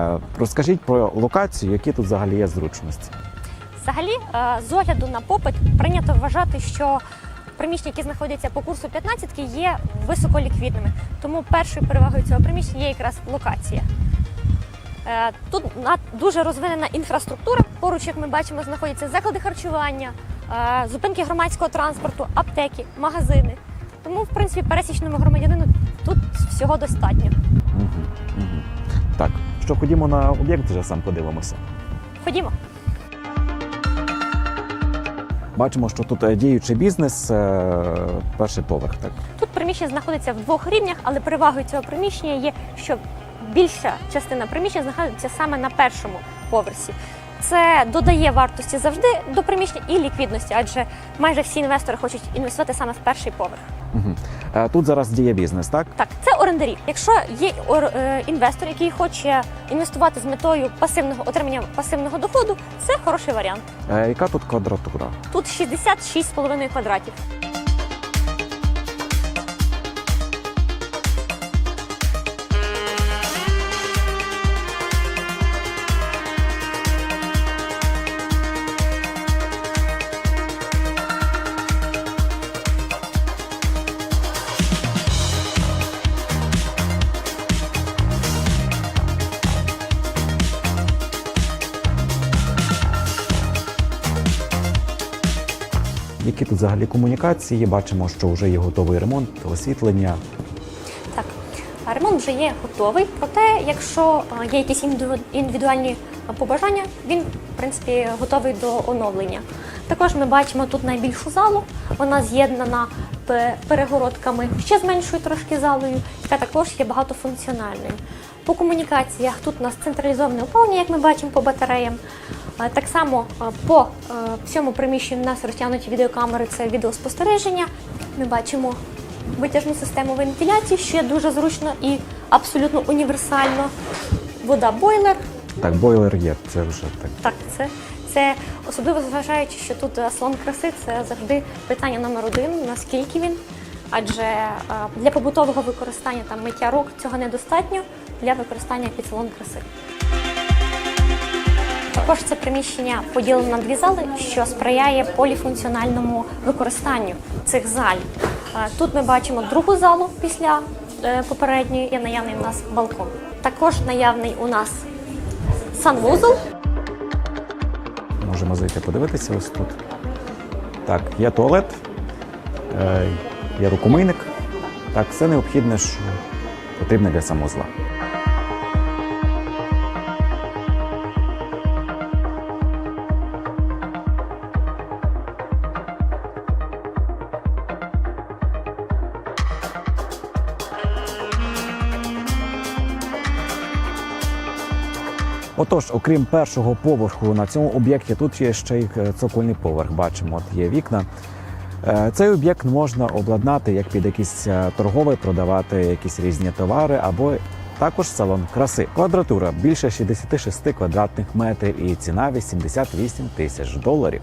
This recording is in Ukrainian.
Е, Розкажіть про локацію, які тут взагалі є зручності. Взагалі, е, з огляду на попит прийнято вважати, що приміщення, які знаходяться по курсу 15 є високоліквідними. Тому першою перевагою цього приміщення є якраз локація. Е, Тут дуже розвинена інфраструктура. Поруч, як ми бачимо, знаходяться заклади харчування, зупинки громадського транспорту, аптеки, магазини. Тому, в принципі, пересічному громадянину тут всього достатньо. Що ходімо на об'єкт, вже сам подивимося. Ходімо. Бачимо, що тут е, діючий бізнес, е, перший поверх. Так. Тут приміщення знаходиться в двох рівнях, але перевагою цього приміщення є, що більша частина приміщення знаходиться саме на першому поверсі. Це додає вартості завжди до приміщення і ліквідності, адже майже всі інвестори хочуть інвестувати саме в перший поверх. Угу. Тут зараз діє бізнес, так? Так, це орендарі. Якщо є е, інвестор, який хоче інвестувати з метою пасивного отримання пасивного доходу, це хороший варіант. Е, Яка тут квадратура? Тут 66,5 квадратів. Які тут взагалі комунікації? Бачимо, що вже є готовий ремонт, освітлення. Так, ремонт вже є готовий. Проте, якщо є якісь індивідуальні побажання, він в принципі готовий до оновлення. Також ми бачимо тут найбільшу залу. Вона з'єднана перегородками ще з меншою трошки залою, яка також є багатофункціональною. По комунікаціях тут у нас централізоване опалення, як ми бачимо по батареям. Так само по е, всьому приміщенню у нас розтягнуті відеокамери, це відеоспостереження. Ми бачимо витяжну систему вентиляції, що є дуже зручно і абсолютно універсально. Вода бойлер. Так, бойлер є, це вже так. Так, це, це особливо зважаючи, що тут е, салон краси це завжди питання номер один, наскільки він. Адже е, для побутового використання там миття рук цього недостатньо для використання під салон краси. Також це приміщення поділено на дві зали, що сприяє поліфункціональному використанню цих залів. Е, Тут ми бачимо другу залу після е, попередньої і наявний у нас балкон. Також наявний у нас санвузол. Можемо зайти подивитися ось тут. Так, є туалет, е, є рукомийник. Так, все необхідне, що потрібне для самозла. Отож, окрім першого поверху на цьому об'єкті, тут є ще й е, цокольний поверх. Бачимо, от є вікна. Е, Цей об'єкт можна обладнати як під якийсь е, торговий, продавати якісь різні товари або також салон краси. Квадратура більше 66 квадратних метрів і ціна 88 тисяч доларів.